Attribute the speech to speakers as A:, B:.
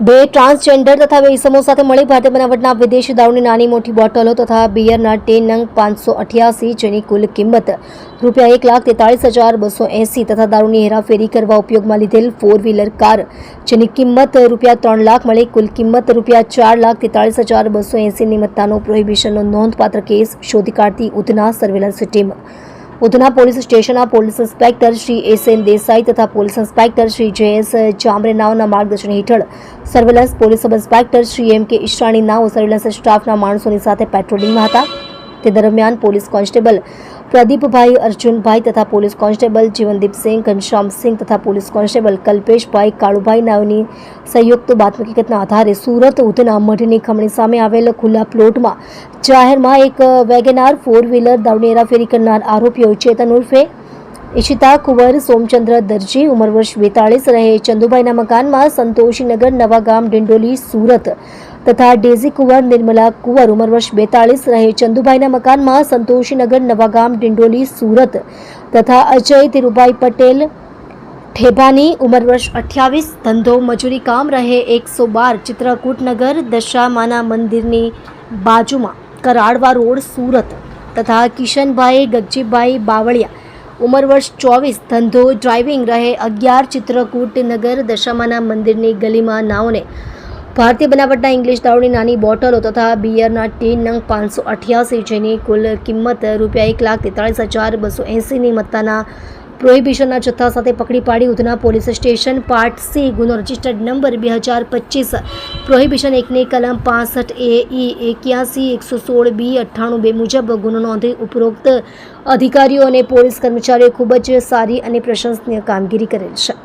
A: બે ટ્રાન્સજેન્ડર તથા બે ઇસમો સાથે મળી ભારતીય બનાવટના વિદેશી દારૂની નાની મોટી બોટલો તથા બિયરના ટેન નંગ પાંચસો અઠ્યાસી, જેની કુલ કિંમત રૂપિયા એક લાખ તેતાળીસ હજાર બસો એંસી તથા દારૂની હેરાફેરી કરવા ઉપયોગમાં લીધેલ ફોર વ્હીલર કાર, જેની કિંમત રૂપિયા ત્રણ લાખ મળી કુલ કિંમત રૂપિયા ચાર લાખ તેતાળીસ હજાર બસો એંસીની મત્તાનો પ્રોહિબિશનનો નોંધપાત્ર કેસ શોધી કાઢતી Udhna surveillance team Udhna police સ્ટેશનના police inspector Shri S N Desai તથા police inspector Shri J S જામરેનાઓના માર્ગદર્શન હેઠળ surveillance police sub inspector Shri M K Ishani નાઓ surveillance સ્ટાફના માણસોની સાથે પેટ્રોલિંગમાં હતા. તે દરમિયાન પોલીસ કોન્સ્ટેબલ પ્રદીપભાઈ, અર્જુનભાઈ તથા પોલીસ કોન્સ્ટેબલ જીવનદીપસિંહ ઘનશ્યામસિંહ તથા પોલીસ કોન્સ્ટેબલ કલ્પેશભાઈ, કાળુભાઈ નાઓની સંયુક્ત બાતમી આધારે સુરત ઉધના મઢની ખમણી સામે આવેલ ખુલ્લા પ્લોટમાં જાહેરમાં એક વેગેનાર ફોર વ્હીલર દારૂની હેરાફેરી કરનાર આરોપીઓ ચેતન ઉર્ફે ઈશિતા કુંવર, સોમચંદ્ર દરજી ઉંમર વર્ષ બેતાળીસ રહે. ચંદુભાઈના મકાનમાં સંતોષીનગર નવાગામ ડિંડોલી, સુરત. તથા ડેઝી કુંવર, નિર્મલા કુંવર ઉંમર વર્ષ બેતાળીસ રહે. ચંદુભાઈના મકાનમાં સંતોષીનગર, નવાગામ, ડિંડોલી, સુરત તથા અજય ધીરુભાઈ પટેલ ઠેભાની ઉંમર વર્ષ અઠ્યાવીસ, ધંધો, મજૂરી, કામ રહે એકસો બાર ચિત્રકૂટનગર દશામાના મંદિરની બાજુમાં, કરાડવા રોડ, સુરત તથા કિશનભાઈ, ગગજીભાઈ બાવળિયા ઉંમર વર્ષ ચોવીસ, ધંધો, ડ્રાઇવિંગ રહે અગિયાર, ચિત્રકૂટ નગર, દશામાના મંદિરની ગલીમાં નાઓને ભારતીય બનાવટના ઇંગ્લિશ દારૂની નાની બોટલો તથા બિયરના ટીન નંગ પાંચસો અઠ્યાસી જેની કુલ કિંમત રૂપિયા એક લાખ તેતાળીસ હજાર બસો એંસીની મત્તાના પ્રોહિબિશનના જથ્થા સાથે પકડી પાડી Udhna police station part C ગુનો રજિસ્ટર્ડ નંબર બે હજાર પચીસ પ્રોહિબિશન એકની કલમ પાસઠ એ ઈ એક્યાસી એકસો સોળ બી અઠ્ઠાણું બે મુજબ ગુનો નોંધી ઉપરોક્ત અધિકારીઓ અને પોલીસ કર્મચારીઓએ ખૂબ જ સારી અને પ્રશંસનીય કામગીરી કરેલ છે.